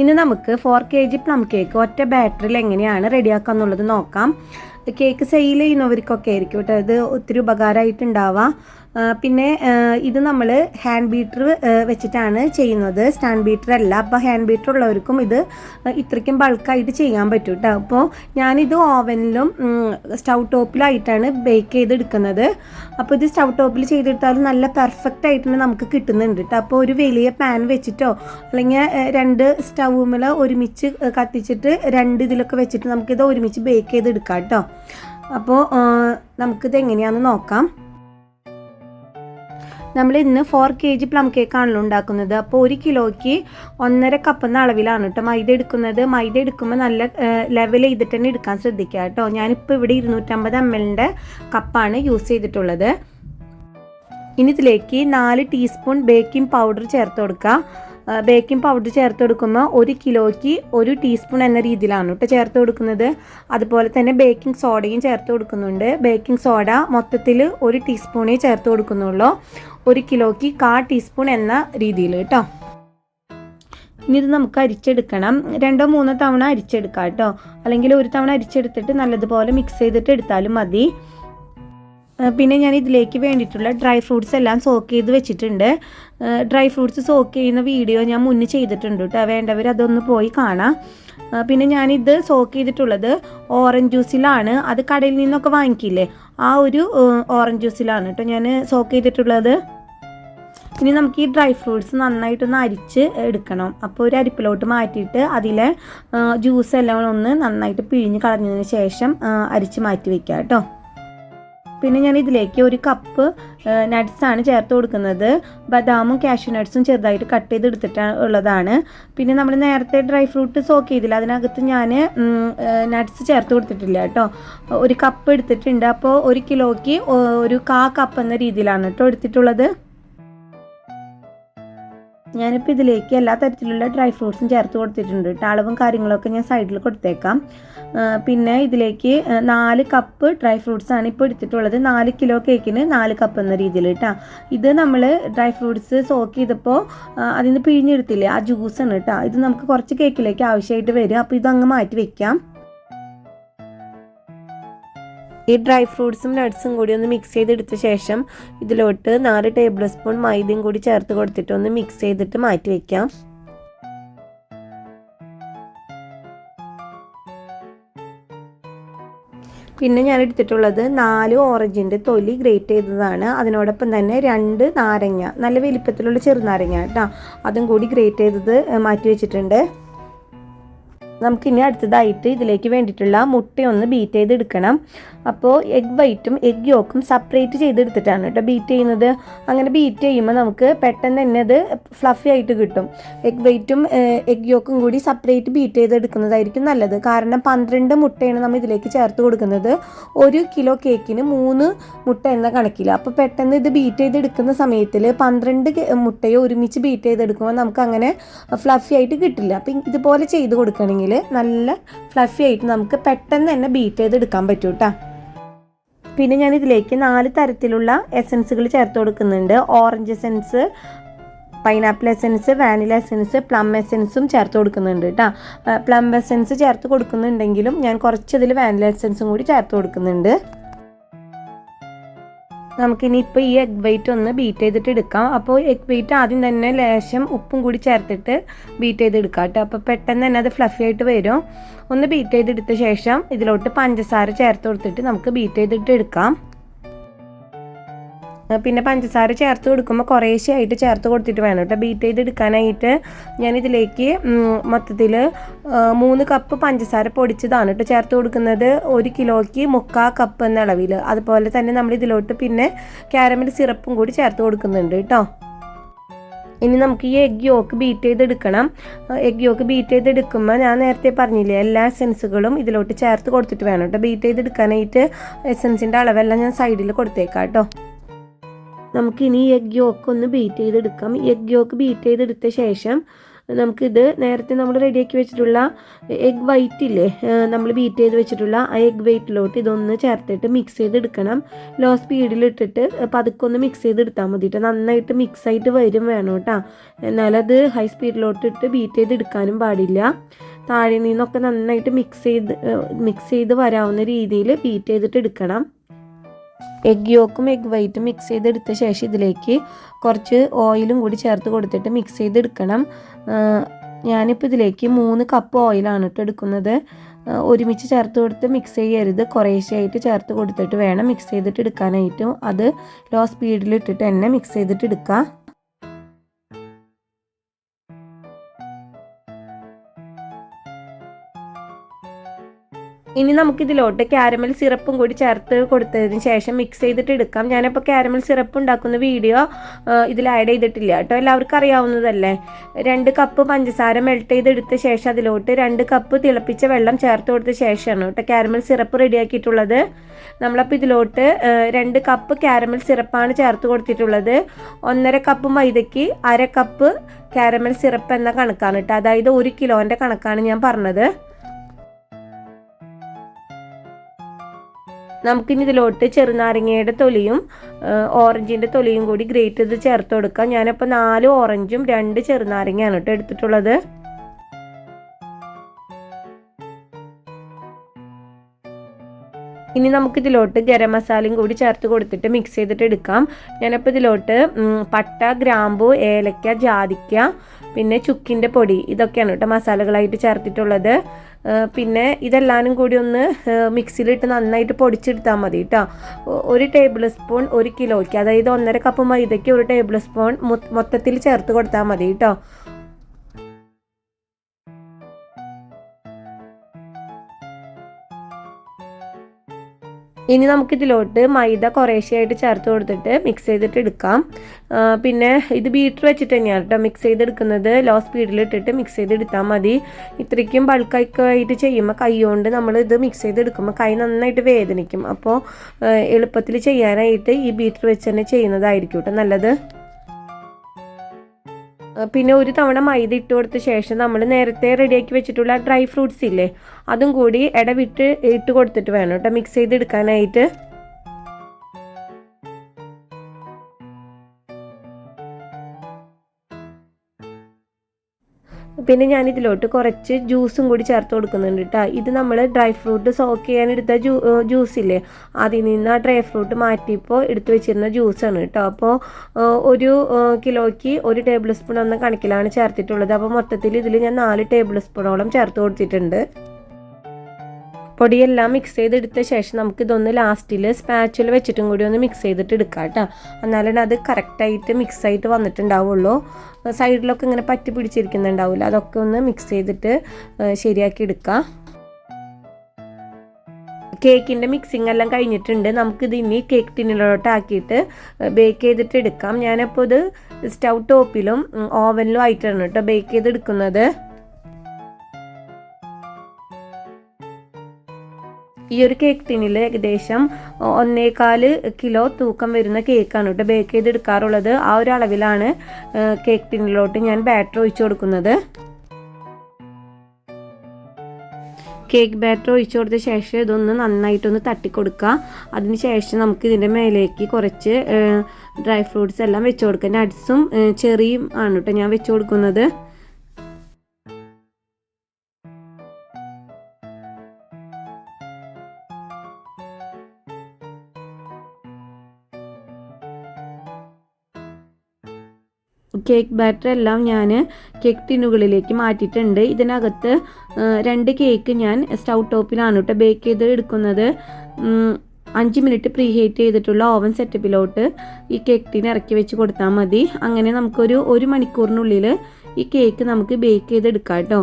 ഇനി നമുക്ക് four K G plum cake ഒറ്റ ബാറ്ററിൽ എങ്ങനെയാണ് റെഡിയാക്കുക എന്നുള്ളത് നോക്കാം. കേക്ക് സെയിൽ ചെയ്യുന്നവർക്കൊക്കെ ആയിരിക്കും കേട്ടോ ഇത് ഒത്തിരി ഉപകാരമായിട്ടുണ്ടാവുക. പിന്നെ ഇത് നമ്മൾ ഹാൻഡ് ബീറ്റർ വെച്ചിട്ടാണ് ചെയ്യുന്നത്. സ്റ്റാൻഡ് ബീറ്റർ അല്ല. അപ്പോൾ ഹാൻഡ് ബീറ്റർ ഉള്ളവർക്കും ഇത് ഇത്രയ്ക്കും ബൾക്കായിട്ട് ചെയ്യാൻ പറ്റും കേട്ടോ അപ്പോൾ ഞാനിത് ഓവനിലും സ്റ്റൗ ടോപ്പിലായിട്ടാണ് ബേക്ക് ചെയ്തെടുക്കുന്നത്. അപ്പോൾ ഇത് സ്റ്റൗ ടോപ്പിൽ ചെയ്തെടുത്താൽ നല്ല പെർഫെക്റ്റ് ആയിട്ട് നമുക്ക് കിട്ടുന്നുണ്ട് കേട്ടോ അപ്പോൾ ഒരു വലിയ പാൻ വെച്ചിട്ടോ അല്ലെങ്കിൽ രണ്ട് സ്റ്റൗമിൽ ഒരുമിച്ച് കത്തിച്ചിട്ട് രണ്ട് ഇതിലൊക്കെ വെച്ചിട്ട് നമുക്കിത് ഒരുമിച്ച് ബേക്ക് ചെയ്തെടുക്കാം കേട്ടോ അപ്പോൾ നമുക്കിത് എങ്ങനെയാണെന്ന് നോക്കാം. നമ്മൾ ഇന്ന് ഫോർ കെ ജി പ്ലം കേക്കാണല്ലോ ഉണ്ടാക്കുന്നത്. അപ്പോൾ ഒരു കിലോയ്ക്ക് ഒന്നര കപ്പ് എന്ന അളവിലാണ് കേട്ടോ മൈദ എടുക്കുന്നത്. മൈദ എടുക്കുമ്പോൾ നല്ല ലെവൽ ചെയ്തിട്ട് തന്നെ എടുക്കാൻ ശ്രദ്ധിക്കുക കേട്ടോ. ഞാനിപ്പോൾ ഇവിടെ ഇരുന്നൂറ്റമ്പത് എം എല്ലിന്റെ കപ്പാണ് യൂസ് ചെയ്തിട്ടുള്ളത്. ഇനി ഇതിലേക്ക് നാല് ടീസ്പൂൺ ബേക്കിംഗ് പൗഡർ ചേർത്ത് കൊടുക്കുക. ബേക്കിംഗ് പൗഡർ ചേർത്ത് കൊടുക്കുമ്പോൾ ഒരു കിലോയ്ക്ക് ഒരു ടീസ്പൂൺ എന്ന രീതിയിലാണ് കേട്ടോ ചേർത്ത് കൊടുക്കുന്നത്. അതുപോലെ തന്നെ ബേക്കിംഗ് സോഡയും ചേർത്ത് കൊടുക്കുന്നുണ്ട്. ബേക്കിംഗ് സോഡ മൊത്തത്തിൽ ഒരു ടീസ്പൂണേ ചേർത്ത് കൊടുക്കുന്നുള്ളൂ. ഒരു കിലോയ്ക്ക് കാ ടീസ്പൂൺ എന്ന രീതിയിൽ കേട്ടോ. ഇനി ഇത് നമുക്ക് അരിച്ചെടുക്കണം. രണ്ടോ മൂന്നോ തവണ അരിച്ചെടുക്കാം കേട്ടോ. അല്ലെങ്കിൽ ഒരു തവണ അരിച്ചെടുത്തിട്ട് നല്ലതുപോലെ മിക്സ് ചെയ്തിട്ട് എടുത്താലും മതി. പിന്നെ ഞാൻ ഇതിലേക്ക് വേണ്ടിയിട്ടുള്ള ഡ്രൈ ഫ്രൂട്ട്സ് എല്ലാം സോക്ക് ചെയ്ത് വെച്ചിട്ടുണ്ട്. ഡ്രൈ ഫ്രൂട്ട്സ് സോക്ക് ചെയ്യുന്ന വീഡിയോ ഞാൻ മുന്നേ ചെയ്തിട്ടുണ്ട് കേട്ടോ. വേണ്ടവർ അതൊന്ന് പോയി കാണാം. പിന്നെ ഞാനിത് സോക്ക് ചെയ്തിട്ടുള്ളത് ഓറഞ്ച് ജ്യൂസിലാണ്. അത് കടയിൽ നിന്നൊക്കെ വാങ്ങിക്കില്ലേ? ആ ഒരു ഓറഞ്ച് ജ്യൂസിലാണ് കേട്ടോ ഞാൻ സോക്ക് ചെയ്തിട്ടുള്ളത്. ഇനി നമുക്ക് ഈ ഡ്രൈ ഫ്രൂട്ട്സ് നന്നായിട്ടൊന്ന് അരിച്ച് എടുക്കണം. അപ്പോൾ ഒരു അരിപ്പിലോട്ട് മാറ്റിയിട്ട് അതിലെ ജ്യൂസ് എല്ലാം ഒന്ന് നന്നായിട്ട് പിഴിഞ്ഞ് കളഞ്ഞതിന് ശേഷം അരിച്ച് മാറ്റി വയ്ക്കാം കേട്ടോ. പിന്നെ ഞാൻ ഇതിലേക്ക് ഒരു കപ്പ് നട്ട്സാണ് ചേർത്ത് കൊടുക്കുന്നത്. ബദാമും കാഷ്യൂ നട്ട്സും ചെറുതായിട്ട് കട്ട് ചെയ്ത് എടുത്തിട്ടാണ് ഉള്ളതാണ്. പിന്നെ നമ്മൾ നേരത്തെ ഡ്രൈ ഫ്രൂട്ട് സോക്ക് ചെയ്തില്ല. അതിനകത്ത് ഞാൻ നട്ട്സ് ചേർത്ത് കൊടുത്തിട്ടില്ല കേട്ടോ. ഒരു കപ്പ് എടുത്തിട്ടുണ്ട്. അപ്പോൾ ഒരു കിലോയ്ക്ക് ഒരു കാ കപ്പ് എന്ന രീതിയിലാണ് കേട്ടോ എടുത്തിട്ടുള്ളത്. ഞാനിപ്പോൾ ഇതിലേക്ക് എല്ലാ തരത്തിലുള്ള ഡ്രൈ ഫ്രൂട്ട്സും ചേർത്ത് കൊടുത്തിട്ടുണ്ട്. കേട്ടോ അളവും കാര്യങ്ങളൊക്കെ ഞാൻ സൈഡിൽ കൊടുത്തേക്കാം. പിന്നെ ഇതിലേക്ക് നാല് കപ്പ് ഡ്രൈ ഫ്രൂട്ട്സ് ആണ് ഇപ്പോൾ എടുത്തിട്ടുള്ളത്. നാല് കിലോ കേക്കിന് നാല് കപ്പ് എന്ന രീതിയിൽ കേട്ടോ ഇത് നമ്മൾ ഡ്രൈ ഫ്രൂട്ട്സ് സോക്ക് ചെയ്തപ്പോൾ അതിൽ നിന്ന് പിഴിഞ്ഞെടുത്തില്ലേ? ആ ജ്യൂസാണ് കേട്ടോ ഇത് നമുക്ക് കുറച്ച് കേക്കിലേക്ക് ആവശ്യമായിട്ട് വരും. അപ്പോൾ ഇതങ്ങ് മാറ്റി വെക്കാം. ഈ ഡ്രൈ ഫ്രൂട്ട്സും നട്ട്സും കൂടി ഒന്ന് മിക്സ് ചെയ്തെടുത്ത ശേഷം ഇതിലോട്ട് നാല് ടേബിൾ സ്പൂൺ മൈദയും കൂടി ചേർത്ത് കൊടുത്തിട്ട് ഒന്ന് മിക്സ് ചെയ്തിട്ട് മാറ്റി വെക്കാം. പിന്നെ ഞാൻ എടുത്തിട്ടുള്ളത് നാല് ഓറഞ്ചിന്റെ തൊലി ഗ്രേറ്റ് ചെയ്തതാണ്. അതിനോടൊപ്പം തന്നെ രണ്ട് നാരങ്ങ നല്ല വലിപ്പത്തിലുള്ള ചെറുനാരങ്ങ കേട്ടോ. അതും കൂടി ഗ്രേറ്റ് ചെയ്തത് മാറ്റി വെച്ചിട്ടുണ്ട്. നമുക്കിനി അടുത്തതായിട്ട് ഇതിലേക്ക് വേണ്ടിയിട്ടുള്ള മുട്ടയൊന്ന് ബീറ്റ് ചെയ്തെടുക്കണം. അപ്പോൾ എഗ് വൈറ്റും എഗ് യോക്കും സെപ്പറേറ്റ് ചെയ്തെടുത്തിട്ടാണ് കേട്ടോ ബീറ്റ് ചെയ്യുന്നത്. അങ്ങനെ ബീറ്റ് ചെയ്യുമ്പോൾ നമുക്ക് പെട്ടെന്ന് തന്നെ അത് ഫ്ലഫി ആയിട്ട് കിട്ടും. എഗ് വൈറ്റും എഗ് യോക്കും കൂടി സെപ്പറേറ്റ് ബീറ്റ് ചെയ്തെടുക്കുന്നതായിരിക്കും നല്ലത്. കാരണം പന്ത്രണ്ട് മുട്ടയാണ് നമ്മൾ ഇതിലേക്ക് ചേർത്ത് കൊടുക്കുന്നത്. ഒരു കിലോ കേക്കിന് മൂന്ന് മുട്ട എന്ന കണക്കിൽ. അപ്പോൾ പെട്ടെന്ന് ഇത് ബീറ്റ് ചെയ്തെടുക്കുന്ന സമയത്തിൽ പന്ത്രണ്ട് മുട്ടയെ ഒരുമിച്ച് ബീറ്റ് ചെയ്തെടുക്കുമ്പോൾ നമുക്ക് അങ്ങനെ ഫ്ലഫി ആയിട്ട് കിട്ടില്ല. അപ്പം ഇതുപോലെ ചെയ്ത് കൊടുക്കണമെങ്കിൽ നല്ല ഫ്ലഫി ആയിട്ട് നമുക്ക് പെട്ടെന്ന് തന്നെ ബീറ്റ് ചെയ്തെടുക്കാൻ പറ്റും കേട്ടോ പിന്നെ ഞാൻ ഇതിലേക്ക് നാല് തരത്തിലുള്ള എസൻസുകൾ ചേർത്ത് കൊടുക്കുന്നുണ്ട്. Orange essence pineapple essence vanilla essence plum എസൻസും ചേർത്ത് കൊടുക്കുന്നുണ്ട് കേട്ടോ പ്ലം എസൻസ് ചേർത്ത് കൊടുക്കുന്നുണ്ടെങ്കിലും ഞാൻ കുറച്ചതിൽ വാനില എസൻസും കൂടി ചേർത്ത് കൊടുക്കുന്നുണ്ട്. നമുക്കിനി ഇപ്പോൾ ഈ എഗ് വൈറ്റ് ഒന്ന് ബീറ്റ് ചെയ്തിട്ട് എടുക്കാം. അപ്പോൾ എഗ് വൈറ്റ് ആദ്യം തന്നെ ലേശം ഉപ്പും കൂടി ചേർത്തിട്ട് ബീറ്റ് ചെയ്ത് എടുക്കാം കേട്ടോ. അപ്പോൾ പെട്ടെന്ന് തന്നെ അത് ഫ്ലഫി ആയിട്ട് വരും. ഒന്ന് ബീറ്റ് ചെയ്തെടുത്ത ശേഷം ഇതിലോട്ട് പഞ്ചസാര ചേർത്ത് കൊടുത്തിട്ട് നമുക്ക് ബീറ്റ് ചെയ്തിട്ട് എടുക്കാം. പിന്നെ പഞ്ചസാര ചേർത്ത് കൊടുക്കുമ്പോൾ കുറേശ്ശെ ആയിട്ട് ചേർത്ത് കൊടുത്തിട്ട് വേണം കേട്ടോ. ബീറ്റ് ചെയ്ത് എടുക്കാനായിട്ട് ഞാൻ ഇതിലേക്ക് മൊത്തത്തിൽ മൂന്ന് കപ്പ് പഞ്ചസാര പൊടിച്ചതാണ് കേട്ടോ ചേർത്ത് കൊടുക്കുന്നത്. ഒരു കിലോയ്ക്ക് മുക്കാ കപ്പ് എന്ന അളവിൽ അതുപോലെ തന്നെ നമ്മൾ ഇതിലോട്ട് പിന്നെ ക്യാരമൽ സിറപ്പും കൂടി ചേർത്ത് കൊടുക്കുന്നുണ്ട് കേട്ടോ. ഇനി നമുക്ക് ഈ എഗ് യോക്ക് ബീറ്റ് ചെയ്തെടുക്കണം. എഗ് യോക്ക് ബീറ്റ് ചെയ്തെടുക്കുമ്പോൾ ഞാൻ നേരത്തെ പറഞ്ഞില്ലേ എല്ലാ എസെൻസുകളും ഇതിലോട്ട് ചേർത്ത് കൊടുത്തിട്ട് വേണം കേട്ടോ. ബീറ്റ് ചെയ്തെടുക്കാനായിട്ട് എസെൻസിന്റെ അളവെല്ലാം ഞാൻ സൈഡിൽ കൊടുത്തേക്കാം കേട്ടോ. നമുക്കിനി എഗ് യോക്ക് ഒന്ന് ബീറ്റ് ചെയ്തെടുക്കാം. എഗ് യോക്ക് ബീറ്റ് ചെയ്തെടുത്ത ശേഷം നമുക്കിത് നേരത്തെ നമ്മൾ റെഡിയാക്കി വെച്ചിട്ടുള്ള എഗ് വൈറ്റ് ഇല്ലേ നമ്മൾ ബീറ്റ് ചെയ്ത് വെച്ചിട്ടുള്ള ആ എഗ് വൈറ്റിലോട്ട് ഇതൊന്ന് ചേർത്തിട്ട് മിക്സ് ചെയ്തെടുക്കണം. ലോ സ്പീഡിലിട്ടിട്ട് പതുക്കെ ഒന്ന് മിക്സ് ചെയ്തെടുത്താൽ മതി കേട്ടോ നന്നായിട്ട് മിക്സ് ആയിട്ട് വരും വേണം കേട്ടോ എന്നാലത് ഹൈ സ്പീഡിലോട്ട് ഇട്ട് ബീറ്റ് ചെയ്തെടുക്കാനും പാടില്ല. താഴെ നിന്നൊക്കെ നന്നായിട്ട് മിക്സ് ചെയ്ത് മിക്സ് ചെയ്ത് വരാവുന്ന രീതിയിൽ ബീറ്റ് ചെയ്തിട്ട് എടുക്കണം. എഗ് യോക്കും എഗ് വൈറ്റും മിക്സ് ചെയ്തെടുത്ത ശേഷം ഇതിലേക്ക് കുറച്ച് ഓയിലും കൂടി ചേർത്ത് കൊടുത്തിട്ട് മിക്സ് ചെയ്തെടുക്കണം. ഞാനിപ്പോൾ ഇതിലേക്ക് മൂന്ന് കപ്പ് ഓയിലാണ് കേട്ടോ എടുക്കുന്നത്. ഒരുമിച്ച് ചേർത്ത് കൊടുത്ത് മിക്സ് ചെയ്യരുത്. കുറേശ്ശെയായിട്ട് ചേർത്ത് കൊടുത്തിട്ട് വേണം മിക്സ് ചെയ്തിട്ട് എടുക്കാനായിട്ടും. അത് ലോ സ്പീഡിൽ ഇട്ടിട്ട് തന്നെ മിക്സ് ചെയ്തിട്ട് എടുക്കുക ഇനി നമുക്കിതിലോട്ട് ക്യാരമൽ സിറപ്പും കൂടി ചേർത്ത് കൊടുത്തതിന് ശേഷം മിക്സ് ചെയ്തിട്ട് എടുക്കാം. ഞാനിപ്പോൾ ക്യാരമൽ സിറപ്പ് ഉണ്ടാക്കുന്ന വീഡിയോ ഇതിൽ ആഡ് ചെയ്തിട്ടില്ല കേട്ടോ. എല്ലാവർക്കും അറിയാവുന്നതല്ലേ? രണ്ട് കപ്പ് പഞ്ചസാര മെൽറ്റ് ചെയ്തെടുത്ത ശേഷം അതിലോട്ട് രണ്ട് കപ്പ് തിളപ്പിച്ച വെള്ളം ചേർത്ത് കൊടുത്ത ശേഷമാണ് കേട്ടോ ക്യാരമൽ സിറപ്പ് റെഡിയാക്കിയിട്ടുള്ളത് നമ്മളപ്പോൾ ഇതിലോട്ട് രണ്ട് കപ്പ് ക്യാരമൽ സിറപ്പാണ് ചേർത്ത് കൊടുത്തിട്ടുള്ളത്. ഒന്നര കപ്പ് മൈദയ്ക്ക് അര കപ്പ് ക്യാരമൽ സിറപ്പ് എന്ന കണക്കാണ് കേട്ടോ. അതായത് ഒരു കിലോന്റെ കണക്കാണ് ഞാൻ പറഞ്ഞത്. നമുക്കിനി ഇതിലോട്ട് ചെറുനാരങ്ങയുടെ തൊലിയും ഓറഞ്ചിന്റെ തൊലിയും കൂടി ഗ്രേറ്റ് ചെയ്ത് ചേർത്ത് കൊടുക്കാം. ഞാനിപ്പോൾ നാല് ഓറഞ്ചും രണ്ട് ചെറുനാരങ്ങയാണ് കേട്ടോ എടുത്തിട്ടുള്ളത്. ഇനി നമുക്കിതിലോട്ട് ഗരം മസാലയും കൂടി ചേർത്ത് കൊടുത്തിട്ട് മിക്സ് ചെയ്തിട്ട് എടുക്കാം. ഞാനപ്പോൾ ഇതിലോട്ട് പട്ട ഗ്രാമ്പു ഏലക്ക ജാതിക്ക പിന്നെ ചുക്കിന്റെ പൊടി ഇതൊക്കെയാണ് കേട്ടോ മസാലകളായിട്ട് ചേർത്തിട്ടുള്ളത്. പിന്നെ ഇതെല്ലാവരും കൂടി ഒന്ന് മിക്സിയിലിട്ട് നന്നായിട്ട് പൊടിച്ചെടുത്താൽ മതി കേട്ടോ. ഒരു ടേബിൾ സ്പൂൺ ഒരു കിലോയ്ക്ക് അതായത് ഒന്നര കപ്പ് മൈദയ്ക്ക് ഒരു ടേബിൾ സ്പൂൺ മൊത്തത്തിൽ ചേർത്ത് കൊടുത്താൽ മതി കേട്ടോ. ഇനി നമുക്കിതിലോട്ട് മൈദ കുറേശ്ശെയായിട്ട് ചേർത്ത് കൊടുത്തിട്ട് മിക്സ് ചെയ്തിട്ട് എടുക്കാം. പിന്നെ ഇത് ബീറ്റർ വെച്ചിട്ട് തന്നെയാണ് കേട്ടോ മിക്സ് ചെയ്തെടുക്കുന്നത്. ലോ സ്പീഡിൽ ഇട്ടിട്ട് മിക്സ് ചെയ്തെടുത്താൽ മതി. ഇത്രയ്ക്കും ബൾക്കായിട്ട് ആയിട്ട് ചെയ്യുമ്പോൾ കൈ കൊണ്ട് നമ്മൾ ഇത് മിക്സ് ചെയ്തെടുക്കുമ്പോൾ കൈ നന്നായിട്ട് വേദനിക്കും. അപ്പോൾ എളുപ്പത്തിൽ ചെയ്യാനായിട്ട് ഈ ബീറ്റർ വെച്ച് തന്നെ ചെയ്യുന്നതായിരിക്കും കേട്ടോ നല്ലത്. പിന്നെ ഒരു തവണ മൈദ ഇട്ട് കൊടുത്ത ശേഷം നമ്മൾ നേരത്തെ റെഡിയാക്കി വെച്ചിട്ടുള്ള ഡ്രൈ ഫ്രൂട്ട്സ് ഇല്ലേ അതും കൂടി ഇടവിട്ട് ഇട്ട് കൊടുത്തിട്ട് വേണം കേട്ടോ മിക്സ് ചെയ്തെടുക്കാനായിട്ട്. പിന്നെ ഞാൻ ഇതിലോട്ട് കുറച്ച് ജ്യൂസും കൂടി ചേർത്ത് കൊടുക്കുന്നുണ്ട് കേട്ടോ ഇത് നമ്മൾ ഡ്രൈ ഫ്രൂട്ട് സോക്ക് ചെയ്യാൻ എടുത്ത ജ്യൂ ജ്യൂസില്ലേ? അതിൽ നിന്ന് ആ ഡ്രൈ ഫ്രൂട്ട് മാറ്റിയപ്പോൾ എടുത്തു വെച്ചിരുന്ന ജ്യൂസാണ് കേട്ടോ അപ്പോൾ ഒരു കിലോയ്ക്ക് ഒരു ടേബിൾ സ്പൂൺ എന്ന കണക്കിലാണ് ചേർത്തിട്ടുള്ളത്. അപ്പോൾ മൊത്തത്തിൽ ഇതിൽ ഞാൻ നാല് ടേബിൾ സ്പൂണോളം ചേർത്ത് കൊടുത്തിട്ടുണ്ട്. പൊടിയെല്ലാം മിക്സ് ചെയ്തെടുത്ത ശേഷം നമുക്കിതൊന്ന് ലാസ്റ്റിൽ സ്പാച്ചിൽ വെച്ചിട്ടും കൂടി ഒന്ന് മിക്സ് ചെയ്തിട്ട് എടുക്കാം കേട്ടോ എന്നാലും അത് കറക്റ്റായിട്ട് മിക്സ് ആയിട്ട് വന്നിട്ടുണ്ടാവുള്ളൂ. സൈഡിലൊക്കെ ഇങ്ങനെ പറ്റി പിടിച്ചിരിക്കുന്നുണ്ടാവില്ല അതൊക്കെ ഒന്ന് മിക്സ് ചെയ്തിട്ട് ശരിയാക്കി എടുക്കാം. കേക്കിന്റെ മിക്സിംഗ് എല്ലാം കഴിഞ്ഞിട്ടുണ്ട്. നമുക്കിത് ഇനി കേക്ക് ടിന്നിലോട്ട് ആക്കിയിട്ട് ബേക്ക് ചെയ്തിട്ട് എടുക്കാം. ഞാനപ്പോൾ ഇത് സ്റ്റൗ ടോപ്പിലും ഓവനിലും ആയിട്ടാണ് കേട്ടോ ബേക്ക് ചെയ്തെടുക്കുന്നത്. ഈ ഒരു കേക്ക് ടിന്നിൽ ഏകദേശം ഒന്നേകാൽ കിലോ തൂക്കം വരുന്ന കേക്കാണ് കേട്ടോ ബേക്ക് ചെയ്തെടുക്കാറുള്ളത്. ആ ഒരു അളവിലാണ് കേക്ക് ടിന്നിലോട്ട് ഞാൻ ബാറ്റർ ഒഴിച്ചു കൊടുക്കുന്നത്. കേക്ക് ബാറ്റർ ഒഴിച്ചു കൊടുത്ത ശേഷം ഇതൊന്ന് നന്നായിട്ടൊന്ന് തട്ടിക്കൊടുക്കുക അതിന് ശേഷം നമുക്ക് ഇതിന്റെ മേലേക്ക് കുറച്ച് ഡ്രൈ ഫ്രൂട്ട്സ് എല്ലാം വെച്ച് കൊടുക്കുക നട്ട്സും ചെറിയും ആണ് കേട്ടോ ഞാൻ വെച്ച് കൊടുക്കുന്നത്. കേക്ക് ബാറ്റർ എല്ലാം ഞാൻ കേക്ക് ടിന്നുകളിലേക്ക് മാറ്റിയിട്ടുണ്ട്. ഇതിനകത്ത് രണ്ട് കേക്ക് ഞാൻ സ്റ്റൗ ടോപ്പിലാണ് കേട്ടോ ബേക്ക് ചെയ്ത് എടുക്കുന്നത്. അഞ്ച് മിനിറ്റ് പ്രീ ഹീറ്റ് ചെയ്തിട്ടുള്ള ഓവൻ സെറ്റപ്പിലോട്ട് ഈ കേക്ക് ടീൻ ഇറക്കി വെച്ച് കൊടുത്താൽ മതി. അങ്ങനെ നമുക്കൊരു ഒരു മണിക്കൂറിനുള്ളിൽ ഈ കേക്ക് നമുക്ക് ബേക്ക് ചെയ്തെടുക്കാം കേട്ടോ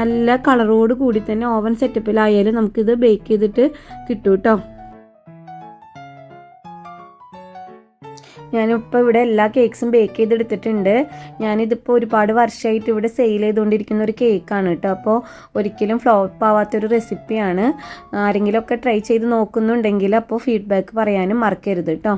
നല്ല കളറോട് കൂടി തന്നെ ഓവൻ സെറ്റപ്പിലായാലും നമുക്കിത് ബേക്ക് ചെയ്തിട്ട് കിട്ടും കേട്ടോ ഞാനിപ്പോൾ ഇവിടെ എല്ലാ കേക്ക്സും ബേക്ക് ചെയ്തെടുത്തിട്ടുണ്ട്. ഞാനിതിപ്പോൾ ഒരുപാട് വർഷമായിട്ട് ഇവിടെ സെയിൽ ചെയ്തുകൊണ്ടിരിക്കുന്ന ഒരു കേക്കാണ് കേട്ടോ. അപ്പോൾ ഒരിക്കലും ഫ്ലോപ്പ് ആവാത്തൊരു റെസിപ്പിയാണ് ആരെങ്കിലുമൊക്കെ ട്രൈ ചെയ്ത് നോക്കുന്നുണ്ടെങ്കിൽ അപ്പോൾ ഫീഡ്ബാക്ക് പറയാനും മറക്കരുത് കേട്ടോ.